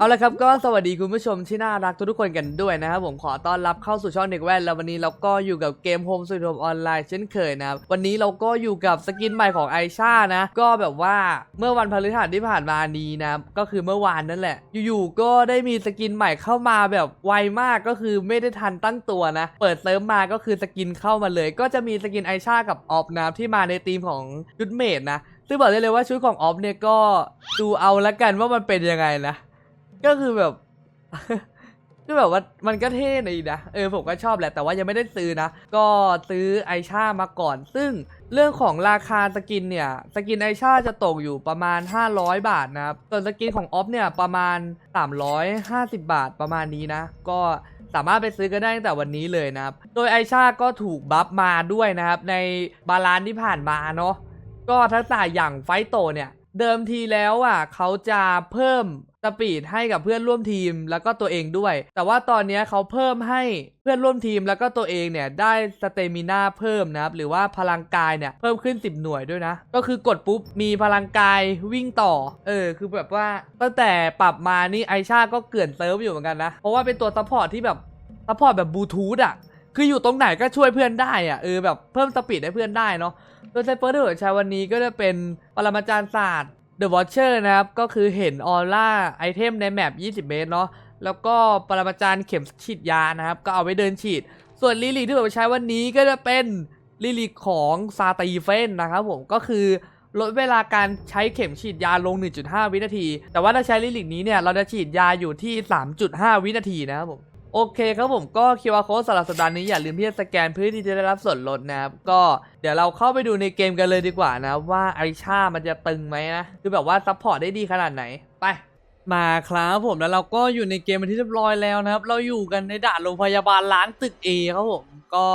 เอาละครับก็สวัสดีคุณผู้ชมที่น่ารักทุกๆคนกันด้วยนะครับผมขอต้อนรับเข้าสู่ช่องเด็กแว่นแล้ววันนี้เราก็อยู่กับเกมโฮมสวีทโมออนไลน์เช่นเคยนะครับวันนี้เราก็อยู่กับสกินใหม่ของไอชานะ ก็แบบว่าเมื่อวันพฤหัสที่ผ่านมานี้นะก็คือเมื่อวานนั่นแหละ อยู่ๆก็ได้มีสกินใหม่เข้ามาแบบไวมากก็คือไม่ได้ทันตั้งตัวนะ เปิดเซิร์ฟมาก็คือสกินเข้ามาเลย ก็จะมีสกินไอชากับออฟนะที่มาในธีมของชุดเมดนะซึ่งบอกได้เลยว่าชุดของออฟเนี่ยก็ดูเอาละกันว่ามันเป็นยังไงนะ ก็คือแบบ ก็แบบว่ามันก็เท่ดีนะเออผมก็ชอบแหละแต่ว่ายังไม่ได้ซื้อนะ ก็ซื้อไอชามาก่อน ซึ่งเรื่องของราคาสกินเนี่ย สกินไอชาจะตกอยู่ประมาณ 500 บาทนะครับส่วนสกินของออฟเนี่ยประมาณ 350 บาทประมาณนี้นะ ก็สามารถไปซื้อกันได้ตั้งแต่วันนี้เลยนะครับ โดยไอชาก็ถูกบัฟมาด้วยนะครับ ในบาลานซ์ที่ผ่านมาเนาะก็ทักษะอย่างไฟโตเนี่ย เดิมทีแล้วอะเขาจะเพิ่มสปีดให้กับเพื่อนร่วมทีมแล้วก็ตัวเองด้วย แต่ว่าตอนนี้เขาเพิ่มให้เพื่อนร่วมทีมแล้วก็ตัวเองเนี่ยได้สเตมิน่าเพิ่มนะครับ หรือว่าพลังกายเนี่ยเพิ่มขึ้น 10 หน่วยด้วยนะ ก็คือกดปุ๊บมีพลังกายวิ่งต่อ เออ คือแบบว่าตั้งแต่ปรับมานี่ไอชาก็เกลื่อนเซิร์ฟอยู่เหมือนกันนะ เพราะว่าเป็นตัวซัพพอร์ตที่แบบซัพพอร์ตแบบบลูทูธอะ คืออยู่ตรงไหนก็ช่วยเพื่อนได้อะ เออแบบเพิ่มสปีดให้เพื่อนได้เนาะ โดยไซเปอร์ที่ผมใช้วันนี้ก็จะเป็นปรมาจารย์ศาสตร์ The Watcher นะครับ ก็คือเห็นออร่าไอเทมในแมป 20 เมตรเนาะ แล้วก็ปรมาจารย์เข็มฉีดยานะครับ ก็เอาไว้เดินฉีด ส่วนลิลิที่ผมใช้วันนี้ก็จะเป็นลิลิของซาตีเฟนนะครับผม ก็คือลดเวลาการใช้เข็มฉีดยาลง 1.5 วินาที แต่ว่าถ้าใช้ลิลินี้เนี่ย เราจะฉีดยาอยู่ที่ 3.5 วินาทีนะครับผม โอเคครับผมก็ QR code สำหรับสัปดาห์นี้อย่าลืมที่จะสแกนเพื่อที่จะได้รับส่วนลดนะครับ ก็เดี๋ยวเราเข้าไปดูในเกมกันเลยดีกว่านะว่าไอชามันจะตึงไหมนะ คือแบบว่าซัพพอร์ตได้ดีขนาดไหน ไป มาครับผมแล้วเราก็อยู่ในเกมเป็นที่เรียบร้อยแล้วนะครับ เราอยู่กันในด่านโรงพยาบาลล้างตึก A ครับผมก็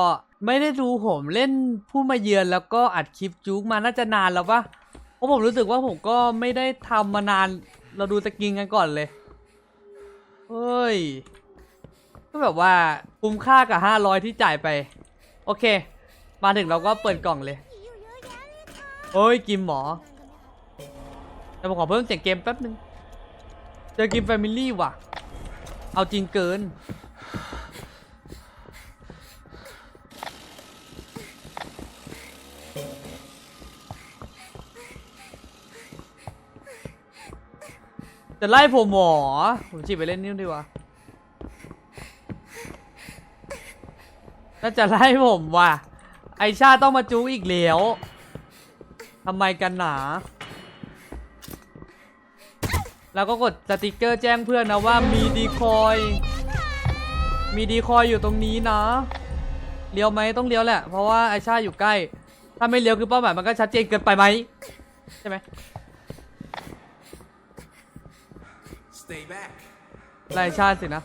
ไม่ได้ดูผมเล่นผู้มาเยือนแล้วก็อัดคลิปจุกมาน่าจะนานแล้วปะเพราะผมรู้สึกว่าผมก็ไม่ได้ทำมานานเราดูสกินกันก่อนเลยเฮ้ย ก็แบบว่าคุ้มค่ากับ500ที่จ่ายไป โอเค มาถึงเราก็เปิดกล่องเลยโอ้ยกิมหมอแต่ผมขอเพิ่มเสียงเกมแป๊บนึงเจอกิมแฟมิลี่ว่ะ เอาจริงเกิน จะไล่ผมหมอ ผมจีบไปเล่นนี่ดีกว่า น่าจะไล่ผมว่ะ ไอชาต้องมาจูอีกแล้วทำไมกันหนา แล้วก็กดสติกเกอร์แจ้งเพื่อนนะว่ามีดีคอย มีดีคอยอยู่ตรงนี้นะ เลี้ยวไหมต้องเลี้ยวแหละ เพราะว่าไอชาอยู่ใกล้ ถ้าไม่เลี้ยวคือเป้าหมายมันก็ชัดเจนเกินไปไหมใช่ไหม Stay back. ไล่ชาสินะ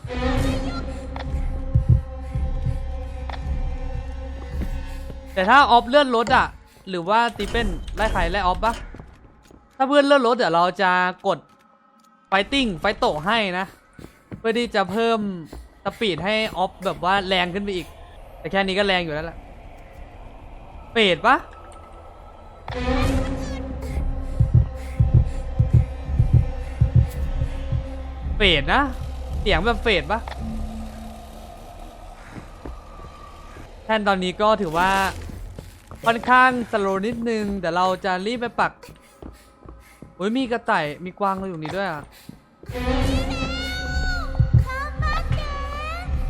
แต่ถ้าออฟเลื่อนรถอะหรือว่าตีเป็นไล่ใครไล่ออฟปะถ้าเพื่อนเลื่อนรถเดี๋ยวเราจะกดไฟติ้งไฟโตให้นะ เพื่อที่จะเพิ่มสปีดให้ออฟแบบว่าแรงขึ้นไปอีก แต่แค่นี้ก็แรงอยู่แล้วแหละเฟดปะเฟดนะ เสียงแบบเฟดปะแท่นตอนนี้ก็ถือว่า ค่อนข้างสโลนิดนึงแต่เราจะรีบไปปักโอ้ยมีกระต่ายมีกวางเราอยู่นี่ด้วยอะ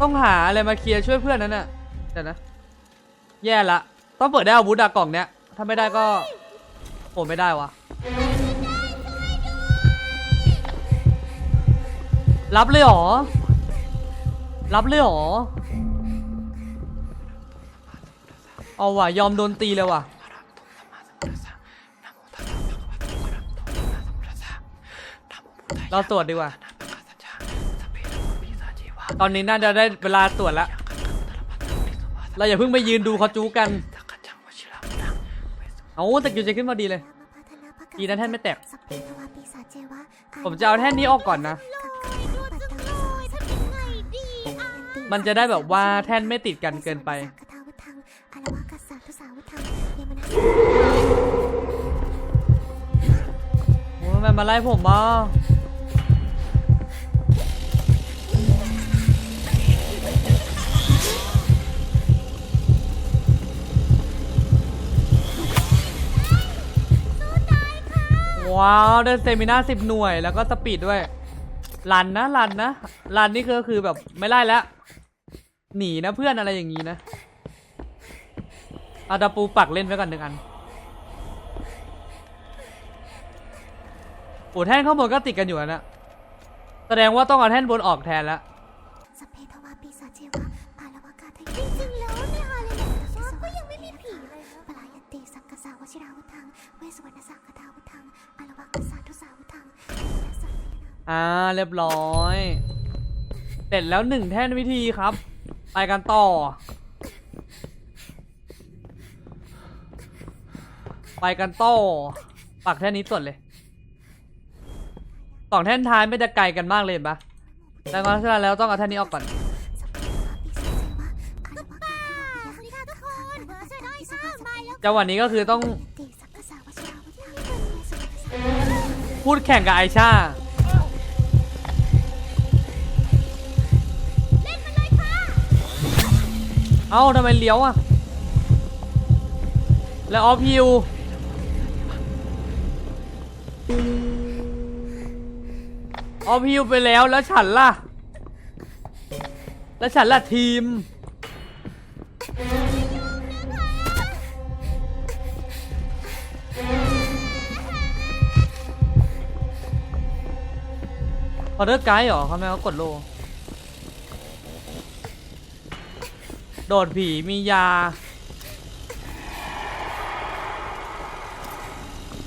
ต้องหาอะไรมาเคลียร์ช่วยเพื่อนนั่นน่ะเดี๋ยวนะ แย่ละ ต้องเปิดได้อาวุธอะกล่องเนี้ย ถ้าไม่ได้ก็โอ้ไม่ได้วะ รับเลยหรอ รับเลยหรอ เอาว่ะยอมโดนตีเลยว่ะเราตรวจดีกว่า ตอนนี้น่าจะได้เวลาตรวจแล้วเราอย่าเพิ่งไปยืนดูเขาจูกัน เอาตะกิวจะขึ้นมาดีเลย ดีนะแท่นไม่แตก ผมจะเอาแท่นนี้ออกก่อนนะ มันจะได้แบบว่าแท่นไม่ติดกันเกินไป มาไล่ผมมาว้าวเดินเซมิน่าสิบหน่วยแล้วก็สปีดด้วยรันนะรันนะรันนี่คือคือแบบไม่ไล่แล้ว หนีนะเพื่อนอะไรอย่างนี้นะอาดาปูปักเล่นไว้ก่อนหนึ่งอัน อ้แท่นข้างบนก็ติดกันอยู่อะนะแสดงว่าต้องเอาแท่นบนออกแทนแล้วสพเพทวาปีศาจเจวะปาลวากาไทยจริงๆแล้วเนี่ยอะไรเนี่ยว่าก็ยังไม่มีผีเลยนะปลายติสังกสาวชิราวุธัง เวสวรรณสังคทาวุธังอารวากสาธุสาวุธังและสังฆนาอ่าเรียบร้อย เสร็จแล้วหนึ่งแท่นวิธีครับ ไปกันต่อ ไปกันต่อ ปักแท่นนี้ส่วนเลย สองแท่นท้ายไม่จะไกลกันมากเลยปะดังนั้นฉะนั้แล้วต้องเอาแท่นนี้ออกก่อน จังหวะนี้ก็คือต้อง พูดแข่งกับไอชาเอ้าทำไมเลี้ยวอะแล้วออฟฮิว ออฟฮิวไปแล้วแล้วฉันล่ะ แล้วฉันล่ะทีม ออเดอร์ไกด์เหรอเขาไมเขากดโล โดดผีมียา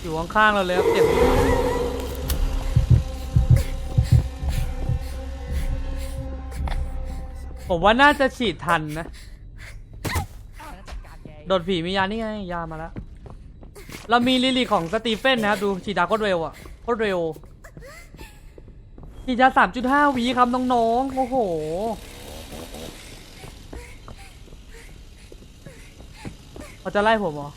อยู่ข้างๆเราเลยครับเจ็บ ผมว่าน่าจะฉีดทันนะ โดดผีมียานี่ไง ยามาแล้ว เรามีลิลิของสตีเฟนนะครับ ดูฉีดยาโคตรเร็วอะโคตรเร็วฉีดยาสามจุดห้าวีครับน้องๆ โอ้โห เขาจะไล่ผมเหรอ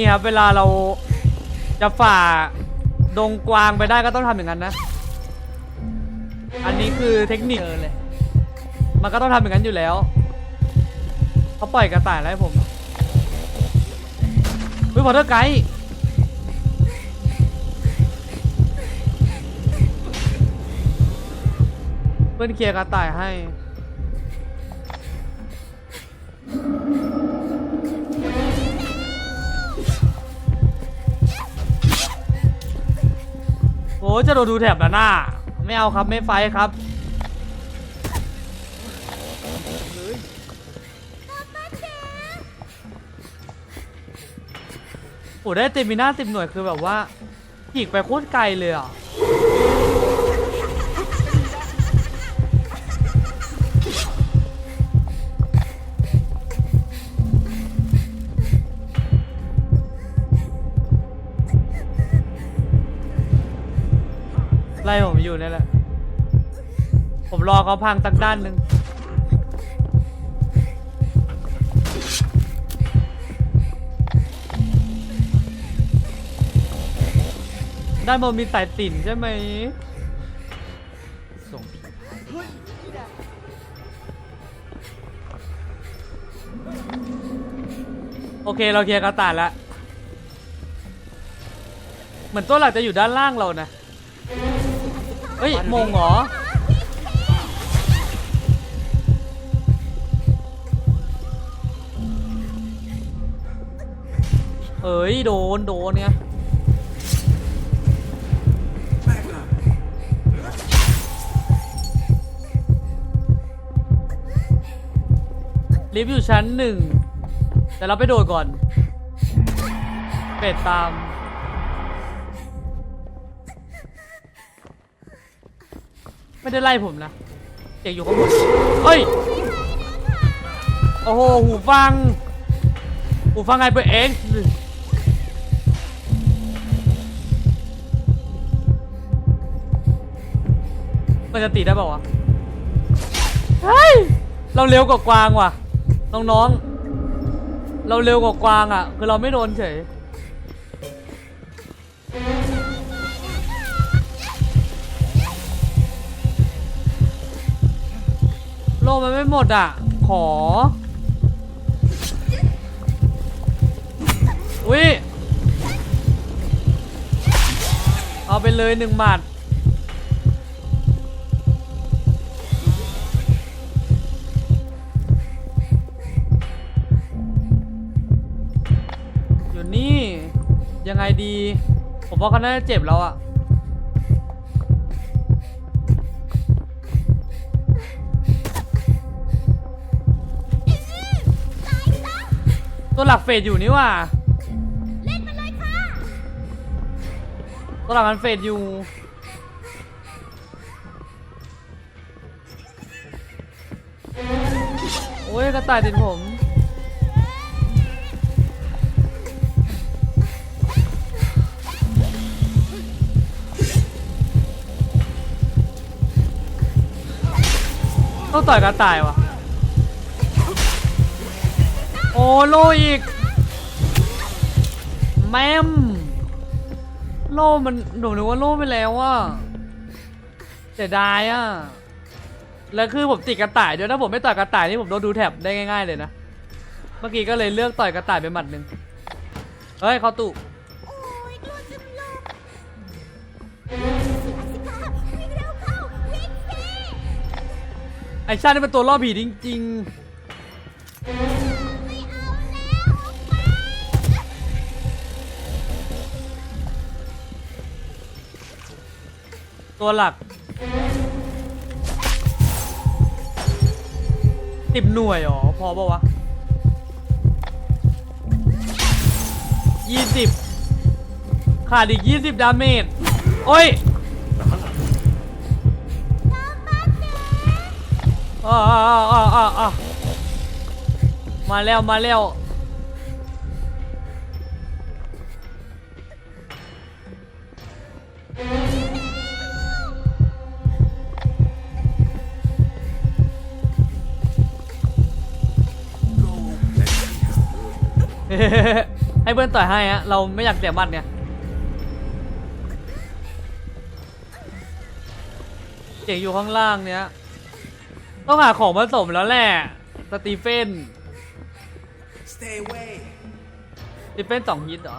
นี่ครับ เวลาเราจะฝ่าดงกวางไปได้ก็ต้องทำอย่างนั้นนะ อันนี้คือเทคนิคเลยมันก็ต้องทำอย่างนั้นอยู่แล้ว เขาปล่อยกระต่ายไล่ผมเฮ้ยพอเตอร์ไกด์เพื่อนเคลียร์กระต่ายให้ อ้จะโดนดูแถบแล้วหน้าไม่เอาครับไม่ไฟครับโอ้ได้เต็มหน้าเต็มหน่วยคือแบบว่าฉีกไปโคตรไกลเลยอะ อยู่นี่แหละ ผมรอเขาพังสักด้านหนึ่งด้านบนมีสายสิญจนใช่ไหมส่งโอเคเราเคลียร์กระต่ายแล้วเหมือนตัวหลักจะอยู่ด้านล่างเรานะ เฮ้ยมงเหรอ เอ้ย โดน โดนไง Back up. ลิฟต์อยู่ชั้นหนึ่ง แต่เราไปโดดก่อน เป็ดตาม ไม่ได้ไล่ผมนะเด็กอยู่ข้างบนเฮ้ย โอ้โห หูฟัง หูฟังไงเปิดเอ็กซ์มันจะติดได้ป่าวะ เฮ้ย เราเร็วกว่ากวางว่ะ น้องๆ เราเร็วกว่ากวางอะ คือเราไม่โดนเฉย ลมันไม่หมดอะ ขอ อุ้ย เอาไปเลยหนึ่งหมัดอยู่นี่ ยังไงดี ผมว่าเขาน่าจะเจ็บแล้วอะ ตัวหลักเฟดอยู่นี่ว่ะเล่นมันเลยค่ะตัวหลักมันเฟดอยู่ โอ้ยกระต่ายติดผมต้องต่อยกระต่ายวะ โอ้โลอีก แม่มโลมันหนูนึกว่าโลไปแล้วอะเสียดายอะแล้วคือผมติดกระต่ายด้วยถ้าผมไม่ต่อยกระต่ายนี่ผมโดนดูแท็บได้ง่าย ๆ เลยนะ เมื่อกี้ก็เลยเลือกต่อยกระต่ายไปหมัดหนึ่งเฮ้ยเขาตุกไอชาตินี่เป็นตัวล่อผีจริงไตัวหลักสิบหน่วยเหรอพอปะวะยี่สิบขาดอีกยี่สิบดาเมจโอ้ยอ่าอ่าอ่าอ่าอ่ามาแล้วมาแล้ว ให้เพื่อนต่อยให้ฮะเราไม่อยากเสียบัตรเนี่ยเจ๋งอยู่ข้างล่างเนี้ยต้องหาของผสมแล้วแหละสตีเฟน Stay away. สตีเฟนสองฮิตเหรอ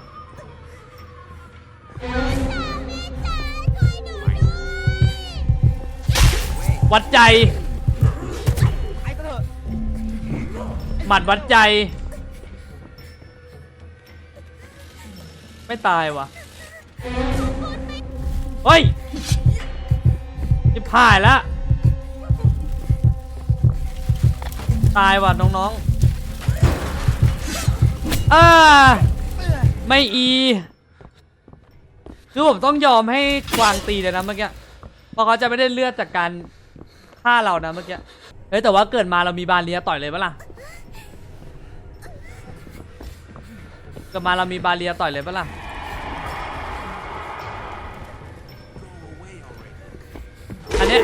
วัดใจหมัดวัดใจ ไม่ตายวะเฮ้ยจิบหายแล้วตายว่ะน้องๆอ่าไม่อี คือผมต้องยอมให้กวางตีเลยนะเมื่อกี้เพราะเขาจะไม่ได้เลือดจากการฆ่าเรานะเมื่อกี้ เฮ้ยแต่ว่าเกิดมาเรามีบาเลียต่อยเลยปะล่ะ เกิดมาเรามีบาเลียต่อยเลยปะล่ะอันเนี้ย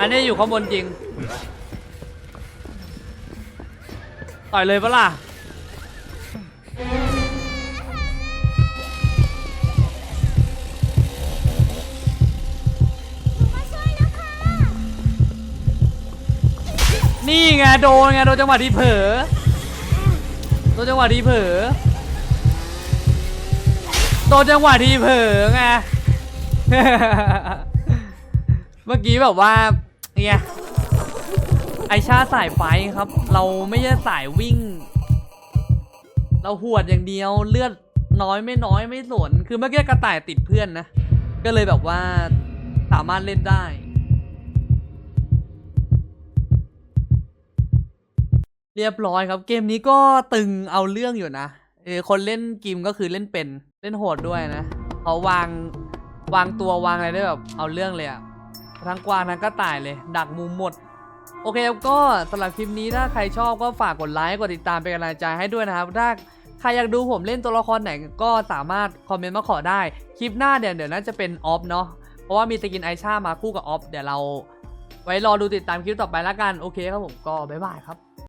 อันเนี้ยอยู่ข้างบนจริง ต่อยเลยปะล่ะมาช่วยแล้วค่ะนี่ไงโดนไงโดนจังหวะที่เผลอ โดนจังหวะที่เผลอโดนจังหวะที่เผลอไง เมื่อกี้แบบว่าเนี่ยไอชาสายไฟครับ เราไม่ใช่สายวิ่ง เราหวดอย่างเดียวเลือดน้อยไม่น้อยไม่สน คือเมื่อกี้กระต่ายติดเพื่อนนะ ก็เลยแบบว่าสามารถเล่นได้ เรียบร้อยครับ เกมนี้ก็ตึงเอาเรื่องอยู่นะเออคนเล่นกิมก็คือเล่นเป็นเล่นโหดด้วยนะเขาวางวางตัววางอะไรได้แบบเอาเรื่องเลยอะทั้งกวางทั้งกระต่ายเลย ดักมุมหมด โอเคครับก็สำหรับคลิปนี้ถ้าใครชอบก็ฝากกดไลค์กดติดตามเป็นกำลังใจให้ด้วยนะครับถ้าใครอยากดูผมเล่นตัวละครไหนก็สามารถคอมเมนต์มาขอได้ คลิปหน้าเดี๋ยวเดี๋ยวน่าจะเป็นออฟเนาะเพราะว่ามีสกินไอชามาคู่กับออฟเดี๋ยวเรา ไว้รอดูติดตามคลิปต่อไปแล้วกันโอเคครับผมก็บ๊ายบายครับ